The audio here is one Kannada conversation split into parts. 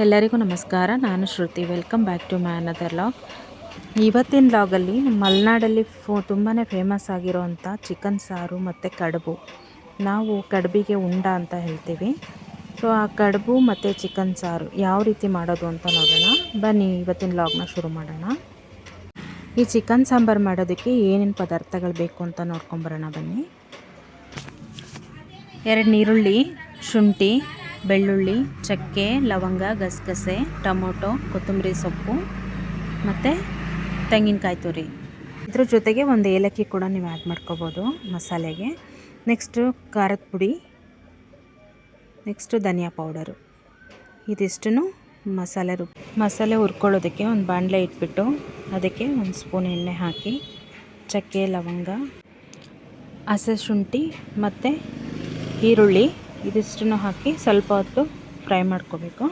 ಎಲ್ಲರಿಗೂ ನಮಸ್ಕಾರ. ನಾನು Shruti. Welcome back to my another vlog. ಇವತ್ತಿನ ಲಾಗಲ್ಲಿ ಮಲೆನಾಡಲ್ಲಿ ಫೋ ತುಂಬಾ ಫೇಮಸ್ ಆಗಿರೋವಂಥ ಚಿಕನ್ ಸಾರು ಮತ್ತು ಕಡುಬು. ನಾವು ಕಡುಬಿಗೆ ಉಂಡ ಅಂತ ಹೇಳ್ತೀವಿ. ಸೊ, ಆ ಕಡುಬು ಮತ್ತು ಚಿಕನ್ ಸಾರು ಯಾವ ರೀತಿ ಮಾಡೋದು ಅಂತ ನೋಡೋಣ. ಬನ್ನಿ, ಇವತ್ತಿನ ಲಾಗ್ನ ಶುರು ಮಾಡೋಣ. ಈ ಚಿಕನ್ ಸಾಂಬಾರು ಮಾಡೋದಕ್ಕೆ ಏನೇನು ಪದಾರ್ಥಗಳು ಬೇಕು ಅಂತ ನೋಡ್ಕೊಂಬರೋಣ ಬನ್ನಿ. ಎರಡು ನೀರುಳ್ಳಿ ಶುಂಠಿ ಬೆಳ್ಳುಳ್ಳಿ, ಚಕ್ಕೆ, ಲವಂಗ, ಗಸಗಸೆ, ಟೊಮೊಟೊ, ಕೊತ್ತಂಬರಿ ಸೊಪ್ಪು, ಮತ್ತು ತೆಂಗಿನಕಾಯಿ ತುರಿ. ಇದ್ರ ಜೊತೆಗೆ ಒಂದು ಏಲಕ್ಕಿ ಕೂಡ ನೀವು ಆ್ಯಡ್ ಮಾಡ್ಕೋಬೋದು ಮಸಾಲೆಗೆ. ನೆಕ್ಸ್ಟು ಖಾರದ ಪುಡಿ ನೆಕ್ಸ್ಟು ಧನಿಯಾ ಪೌಡರು ಇದಿಷ್ಟು ಮಸಾಲೆ ರು ಮಸಾಲೆ ಹುರ್ಕೊಳ್ಳೋದಕ್ಕೆ ಒಂದು ಬಾಣಲೆ ಇಟ್ಬಿಟ್ಟು ಅದಕ್ಕೆ ಒಂದು ಸ್ಪೂನ್ ಎಣ್ಣೆ ಹಾಕಿ, ಚಕ್ಕೆ, ಲವಂಗ, ಹಸೆ ಶುಂಠಿ ಮತ್ತು ಈರುಳ್ಳಿ ಇದಿಷ್ಟನ್ನು ಹಾಕಿ ಸ್ವಲ್ಪ ಹೊತ್ತು ಫ್ರೈ ಮಾಡ್ಕೋಬೇಕು.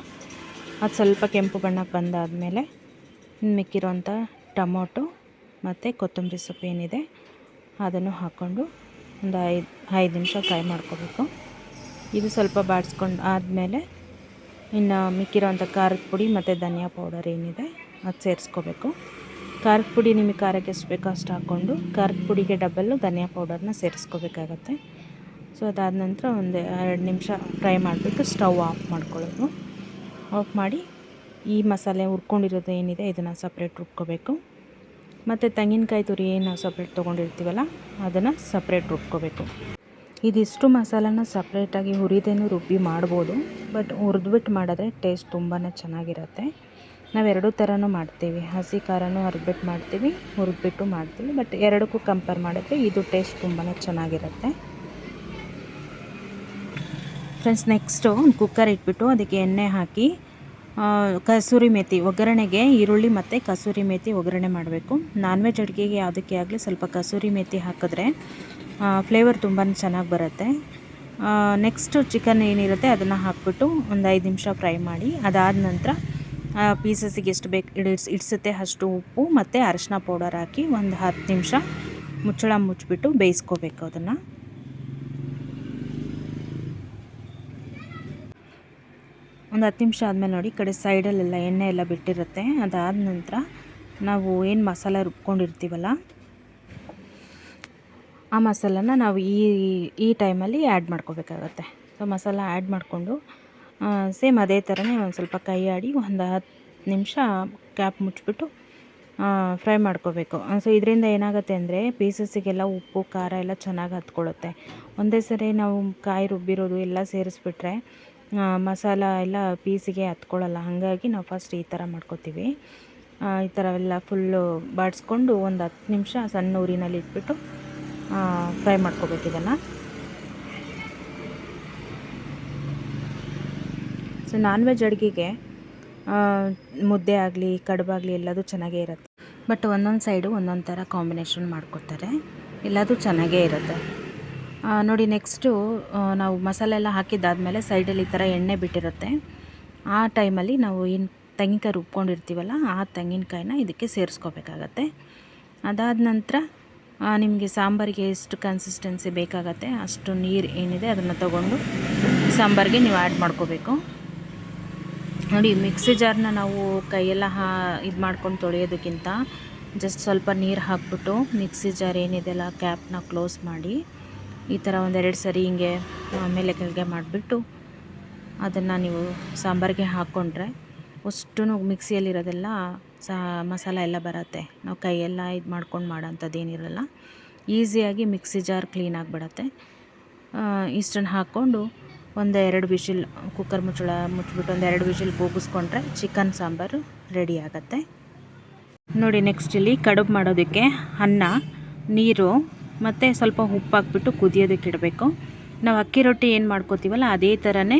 ಅದು ಸ್ವಲ್ಪ ಕೆಂಪು ಬಣ್ಣಕ್ಕೆ ಬಂದಾದಮೇಲೆ ಮಿಕ್ಕಿರೋಂಥ ಟೊಮೊಟೊ ಮತ್ತು ಕೊತ್ತಂಬರಿ ಸೊಪ್ಪು ಏನಿದೆ ಅದನ್ನು ಹಾಕ್ಕೊಂಡು ಒಂದು ಐದು ಐದು ನಿಮಿಷ ಫ್ರೈ ಮಾಡ್ಕೋಬೇಕು. ಇದು ಸ್ವಲ್ಪ ಬಾಡಿಸ್ಕೊಂಡು ಆದಮೇಲೆ ಇನ್ನು ಮಿಕ್ಕಿರೋಂಥ ಖಾರದ ಪುಡಿ ಮತ್ತು ಧನಿಯಾ ಪೌಡರ್ ಏನಿದೆ ಅದು ಸೇರಿಸ್ಕೋಬೇಕು. ಖಾರದ ಪುಡಿ ನಿಮಗೆ ಖಾರಕ್ಕೆ ಎಷ್ಟು ಬೇಕೋ ಅಷ್ಟು ಹಾಕ್ಕೊಂಡು ಖಾರದ ಪುಡಿಗೆ ಡಬ್ಬಲ್ಲು ಧನಿಯಾ ಪೌಡರ್ನ ಸೇರಿಸ್ಕೋಬೇಕಾಗತ್ತೆ. ಸೊ ಅದಾದ ನಂತರ ಒಂದು ಎರಡು ನಿಮಿಷ ಫ್ರೈ ಮಾಡಿಬಿಟ್ಟು ಸ್ಟವ್ ಆಫ್ ಮಾಡ್ಕೊಳ್ಳೋದು. ಆಫ್ ಮಾಡಿ ಈ ಮಸಾಲೆ ಹುರ್ಕೊಂಡಿರೋದು ಏನಿದೆ ಇದನ್ನು ಸಪ್ರೇಟ್ ರುಬ್ಕೋಬೇಕು. ಮತ್ತು ತೆಂಗಿನಕಾಯಿ ತುರಿ ಏನು ಸಪ್ರೇಟ್ ತೊಗೊಂಡಿರ್ತೀವಲ್ಲ ಅದನ್ನು ಸಪ್ರೇಟ್ ರುಬ್ಕೋಬೇಕು. ಇದಿಷ್ಟು ಮಸಾಲನ ಸಪ್ರೇಟಾಗಿ ಹುರಿದೇನು ರುಬ್ಬಿ ಮಾಡ್ಬೋದು. ಬಟ್ ಹುರಿದ್ಬಿಟ್ಟು ಮಾಡಿದ್ರೆ ಟೇಸ್ಟ್ ತುಂಬಾ ಚೆನ್ನಾಗಿರುತ್ತೆ. ನಾವು ಎರಡೂ ಥರನೂ ಮಾಡ್ತೀವಿ. ಹಸಿ ಖಾರನೂ ಹುರಿದ್ಬಿಟ್ಟು ಮಾಡ್ತೀವಿ ಹುರಿದ್ಬಿಟ್ಟು ಮಾಡ್ತೀವಿ. ಬಟ್ ಎರಡಕ್ಕೂ ಕಂಪೇರ್ ಮಾಡಿದ್ರೆ ಇದು ಟೇಸ್ಟ್ ತುಂಬಾ ಚೆನ್ನಾಗಿರುತ್ತೆ. ಫ್ರೆಂಡ್ಸ್ ನೆಕ್ಸ್ಟು ಒಂದು ಕುಕ್ಕರ್ ಇಟ್ಬಿಟ್ಟು ಅದಕ್ಕೆ ಎಣ್ಣೆ ಹಾಕಿ ಕಸೂರಿ ಮೇಥಿ ಒಗ್ಗರಣೆಗೆ ಈರುಳ್ಳಿ ಮತ್ತು ಕಸೂರಿ ಮೇಥಿ ಒಗ್ಗರಣೆ ಮಾಡಬೇಕು. ನಾನ್ ವೆಜ್ ಅಡುಗೆಗೆ ಯಾವುದಕ್ಕೆ ಆಗಲಿ ಸ್ವಲ್ಪ ಕಸೂರಿ ಮೇಥಿ ಹಾಕಿದ್ರೆ ಫ್ಲೇವರ್ ತುಂಬಾ ಚೆನ್ನಾಗಿ ಬರುತ್ತೆ. ನೆಕ್ಸ್ಟು ಚಿಕನ್ ಏನಿರುತ್ತೆ ಅದನ್ನು ಹಾಕ್ಬಿಟ್ಟು ಒಂದು ಐದು ನಿಮಿಷ ಫ್ರೈ ಮಾಡಿ, ಅದಾದ ನಂತರ ಪೀಸಸ್ಸಿಗೆ ಎಷ್ಟು ಬೇಕು ಇಡಿಸ್, ಇಡಿಸುತ್ತೆ ಅಷ್ಟು ಉಪ್ಪು ಮತ್ತು ಅರಶಿನ ಪೌಡರ್ ಹಾಕಿ ಒಂದು ಹತ್ತು ನಿಮಿಷ ಮುಚ್ಚಳ ಮುಚ್ಚಿಬಿಟ್ಟು ಬೇಯಿಸ್ಕೋಬೇಕು ಅದನ್ನು. ಒಂದು ಹತ್ತು ನಿಮಿಷ ಆದಮೇಲೆ ನೋಡಿ ಈ ಕಡೆ ಸೈಡಲ್ಲೆಲ್ಲ ಎಣ್ಣೆ ಎಲ್ಲ ಬಿಟ್ಟಿರುತ್ತೆ. ಅದಾದ ನಂತರ ನಾವು ಏನು ಮಸಾಲ ರುಬ್ಕೊಂಡಿರ್ತೀವಲ್ಲ, ಆ ಮಸಾಲನ ನಾವು ಈ ಈ ಟೈಮಲ್ಲಿ ಆ್ಯಡ್ ಮಾಡ್ಕೋಬೇಕಾಗತ್ತೆ. ಸೊ ಮಸಾಲ ಆ್ಯಡ್ ಮಾಡಿಕೊಂಡು ಸೇಮ್ ಅದೇ ಥರನೇ ಒಂದು ಸ್ವಲ್ಪ ಕೈ ಆಡಿ ಒಂದು ಹತ್ತು ನಿಮಿಷ ಕ್ಯಾಪ್ ಮುಚ್ಚಿಬಿಟ್ಟು ಫ್ರೈ ಮಾಡ್ಕೋಬೇಕು. ಸೊ ಇದರಿಂದ ಏನಾಗುತ್ತೆ ಅಂದರೆ ಪೀಸಸ್ಸಿಗೆಲ್ಲ ಉಪ್ಪು, ಖಾರ ಎಲ್ಲ ಚೆನ್ನಾಗಿ ಹತ್ಕೊಳ್ಳುತ್ತೆ. ಒಂದೇ ಸರಿ ನಾವು ಕಾಯಿ ರುಬ್ಬಿರೋದು ಎಲ್ಲ ಸೇರಿಸ್ಬಿಟ್ರೆ ಮಸಾಲ ಎಲ್ಲ ಪೀಸಿಗೆ ಹತ್ಕೊಳ್ಳಲ್ಲ. ಹಾಗಾಗಿ ನಾವು ಫಸ್ಟ್ ಈ ಥರ ಮಾಡ್ಕೋತೀವಿ. ಈ ಥರ ಎಲ್ಲ ಫುಲ್ಲು ಬಾಡಿಸ್ಕೊಂಡು ಒಂದು ಹತ್ತು ನಿಮಿಷ ಸಣ್ಣ ಊರಿನಲ್ಲಿ ಇಟ್ಬಿಟ್ಟು ಫ್ರೈ ಮಾಡ್ಕೋಬೇಕು ಇದನ್ನು. ಸೊ ನಾನ್ ವೆಜ್ ಅಡುಗೆಗೆ ಮುದ್ದೆ ಆಗಲಿ ಕಡುಬಾಗಲಿ ಎಲ್ಲದೂ ಚೆನ್ನಾಗೇ ಇರುತ್ತೆ. ಬಟ್ ಒಂದೊಂದು ಸೈಡು ಒಂದೊಂದು ಥರ ಕಾಂಬಿನೇಷನ್ ಮಾಡ್ಕೊತಾರೆ. ಎಲ್ಲದೂ ಚೆನ್ನಾಗೇ ಇರುತ್ತೆ. ನೋಡಿ, ನೆಕ್ಸ್ಟು ನಾವು ಮಸಾಲೆ ಎಲ್ಲ ಹಾಕಿದ್ದಾದಮೇಲೆ ಸೈಡಲ್ಲಿ ಈ ಥರ ಎಣ್ಣೆ ಬಿಟ್ಟಿರುತ್ತೆ. ಆ ಟೈಮಲ್ಲಿ ನಾವು ಏನು ತೆಂಗಿನಕಾಯಿ ರುಬ್ಕೊಂಡಿರ್ತೀವಲ್ಲ, ಆ ತೆಂಗಿನಕಾಯಿನ ಇದಕ್ಕೆ ಸೇರಿಸ್ಕೋಬೇಕಾಗತ್ತೆ. ಅದಾದ ನಂತರ ನಿಮಗೆ ಸಾಂಬಾರಿಗೆ ಎಷ್ಟು ಕನ್ಸಿಸ್ಟೆನ್ಸಿ ಬೇಕಾಗತ್ತೆ, ಅಷ್ಟು ನೀರು ಏನಿದೆ ಅದನ್ನು ತಗೊಂಡು ಸಾಂಬಾರಿಗೆ ನೀವು ಆ್ಯಡ್ ಮಾಡ್ಕೋಬೇಕು. ನೋಡಿ ಮಿಕ್ಸಿ ಜಾರ್ನ ನಾವು ಕೈಯೆಲ್ಲ ಹಾ, ಇದು ಮಾಡ್ಕೊಂಡು ತೊಳೆಯೋದಕ್ಕಿಂತ ಜಸ್ಟ್ ಸ್ವಲ್ಪ ನೀರು ಹಾಕ್ಬಿಟ್ಟು ಮಿಕ್ಸಿ ಜಾರ್ ಏನಿದೆಲ್ಲ ಕ್ಯಾಪ್ನ ಕ್ಲೋಸ್ ಮಾಡಿ ಈ ಥರ ಒಂದೆರಡು ಸರಿ ಹಿಂಗೆ ಮೇಲೆ ಕೆಳಗೆ ಮಾಡಿಬಿಟ್ಟು ಅದನ್ನು ನೀವು ಸಾಂಬಾರಿಗೆ ಹಾಕ್ಕೊಂಡ್ರೆ ಅಷ್ಟು ಮಿಕ್ಸಿಯಲ್ಲಿರೋದೆಲ್ಲ ಸಾ, ಮಸಾಲ ಎಲ್ಲ ಬರುತ್ತೆ. ನಾವು ಕೈಯೆಲ್ಲ ಇದು ಮಾಡ್ಕೊಂಡು ಮಾಡೋಂಥದ್ದು ಏನಿರಲ್ಲ ಈಸಿಯಾಗಿ ಮಿಕ್ಸಿ ಜಾರ್ ಕ್ಲೀನಾಗಿ ಬಿಡತ್ತೆ ಇಷ್ಟನ್ನು ಹಾಕ್ಕೊಂಡು ಒಂದು ಎರಡು ವಿಷಿಲ್, ಕುಕ್ಕರ್ ಮುಚ್ಚಳ ಮುಚ್ಚಿಬಿಟ್ಟು ಒಂದು ಎರಡು ವಿಷಿಲ್ ಕೂಗಿಸ್ಕೊಂಡ್ರೆ ಚಿಕನ್ ಸಾಂಬಾರು ರೆಡಿ ಆಗುತ್ತೆ. ನೋಡಿ, ನೆಕ್ಸ್ಟ್ ಇಲ್ಲಿ ಕಡುಬು ಮಾಡೋದಕ್ಕೆ ಅನ್ನ, ನೀರು ಮತ್ತು ಸ್ವಲ್ಪ ಉಪ್ಪು ಹಾಕ್ಬಿಟ್ಟು ಕುದಿಯೋದಕ್ಕೆ ಇಡಬೇಕು. ನಾವು ಅಕ್ಕಿ ರೊಟ್ಟಿ ಏನು ಮಾಡ್ಕೋತೀವಲ್ಲ, ಅದೇ ಥರನೇ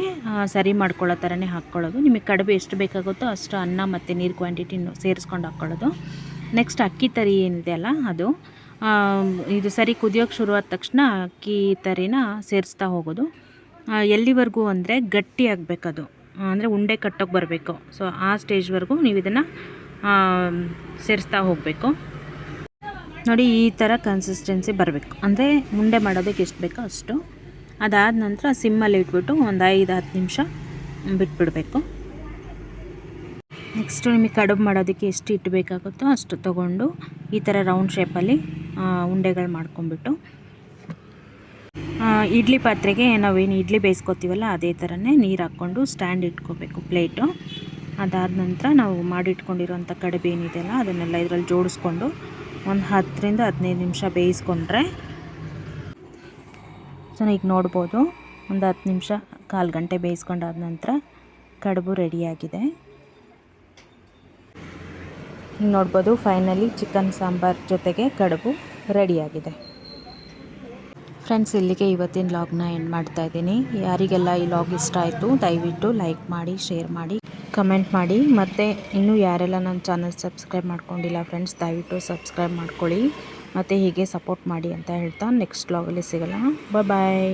ಸರಿ ಮಾಡ್ಕೊಳ್ಳೋ ಥರನೇ ಹಾಕ್ಕೊಳ್ಳೋದು. ನಿಮಗೆ ಕಡುಬು ಎಷ್ಟು ಬೇಕಾಗುತ್ತೋ ಅಷ್ಟು ಅನ್ನ ಮತ್ತು ನೀರು ಕ್ವಾಂಟಿಟಿ ಸೇರಿಸ್ಕೊಂಡು ಹಾಕ್ಕೊಳ್ಳೋದು. ನೆಕ್ಸ್ಟ್ ಅಕ್ಕಿ ತರಿ ಏನಿದೆ ಅಲ್ಲ ಅದು ಇದು ಸರಿ ಕುದಿಯೋಕ್ಕೆ ಶುರುವಾದ ತಕ್ಷಣ ಅಕ್ಕಿ ತರಿನ ಸೇರಿಸ್ತಾ ಹೋಗೋದು. ಎಲ್ಲಿವರೆಗೂ ಅಂದರೆ ಗಟ್ಟಿ ಆಗಬೇಕದು. ಅಂದರೆ ಉಂಡೆ ಕಟ್ಟೋಕೆ ಬರಬೇಕು. ಸೊ ಆ ಸ್ಟೇಜ್ವರೆಗೂ ನೀವು ಇದನ್ನು ಸೇರಿಸ್ತಾ ಹೋಗಬೇಕು. ನೋಡಿ, ಈ ಥರ ಕನ್ಸಿಸ್ಟೆನ್ಸಿ ಬರಬೇಕು. ಅಂದರೆ ಉಂಡೆ ಮಾಡೋದಕ್ಕೆ ಎಷ್ಟು ಬೇಕೋ ಅಷ್ಟು. ಅದಾದ ನಂತರ ಸಿಮ್ಮಲ್ಲಿ ಇಟ್ಬಿಟ್ಟು ಒಂದು ಐದು, ಹತ್ತು ನಿಮಿಷ ಬಿಟ್ಬಿಡಬೇಕು. ನೆಕ್ಸ್ಟು ನಿಮಗೆ ಕಡುಬು ಮಾಡೋದಕ್ಕೆ ಎಷ್ಟು ಹಿಟ್ಟು ಬೇಕಾಗುತ್ತೋ ಅಷ್ಟು ತೊಗೊಂಡು ಈ ಥರ ರೌಂಡ್ ಶೇಪಲ್ಲಿ ಉಂಡೆಗಳು ಮಾಡ್ಕೊಂಬಿಟ್ಟು ಇಡ್ಲಿ ಪಾತ್ರೆಗೆ ನಾವೇನು ಇಡ್ಲಿ ಬೇಯಿಸ್ಕೊತೀವಲ್ಲ ಅದೇ ಥರನೇ ನೀರು ಹಾಕ್ಕೊಂಡು ಸ್ಟ್ಯಾಂಡ್ ಇಟ್ಕೋಬೇಕು ಪ್ಲೇಟು ಅದಾದ ನಂತರ ನಾವು ಮಾಡಿಟ್ಕೊಂಡಿರೋಂಥ ಕಡುಬು ಏನಿದೆಯಲ್ಲ ಅದನ್ನೆಲ್ಲ ಇದರಲ್ಲಿ ಜೋಡಿಸ್ಕೊಂಡು ಒಂದು ಹತ್ತರಿಂದ ಹದಿನೈದು ನಿಮಿಷ ಬೇಯಿಸ್ಕೊಂಡ್ರೆ ಸೊ ಈಗ ನೋಡ್ಬೋದು. ಒಂದು ಹತ್ತು ನಿಮಿಷ, ಕಾಲು ಗಂಟೆ ಬೇಯಿಸ್ಕೊಂಡಾದ ನಂತರ ಕಡುಬು ರೆಡಿಯಾಗಿದೆ ಈಗ ನೋಡ್ಬೋದು ಫೈನಲಿ ಚಿಕನ್ ಸಾಂಬಾರ್ ಜೊತೆಗೆ ಕಡುಬು ರೆಡಿಯಾಗಿದೆ ಫ್ರೆಂಡ್ಸ್ ಇಲ್ಲಿಗೆ ಇವತ್ತಿನ ಲಾಗ್ನ ಎಂಡ್ ಮಾಡ್ತಾ ಇದ್ದೀನಿ. ಯಾರಿಗೆಲ್ಲ ಈ ಲಾಗ್ ಇಷ್ಟ ಆಯಿತು, ದಯವಿಟ್ಟು ಲೈಕ್ ಮಾಡಿ ಶೇರ್ ಮಾಡಿ. ಕಮೆಂಟ್ ಮಾಡಿ. ಮತ್ತು ಇನ್ನೂ ಯಾರೆಲ್ಲ ನನ್ನ ಚಾನಲ್ ಸಬ್ಸ್ಕ್ರೈಬ್ ಮಾಡ್ಕೊಂಡಿಲ್ಲ ಫ್ರೆಂಡ್ಸ್ ದಯವಿಟ್ಟು ಸಬ್ಸ್ಕ್ರೈಬ್ ಮಾಡ್ಕೊಳ್ಳಿ. ಮತ್ತು ಹೀಗೆ ಸಪೋರ್ಟ್ ಮಾಡಿ ಅಂತ ಹೇಳ್ತಾ ನೆಕ್ಸ್ಟ್ ಲಾಗಲ್ಲಿ ಸಿಗೋಲ್ಲ ಬಾಯ್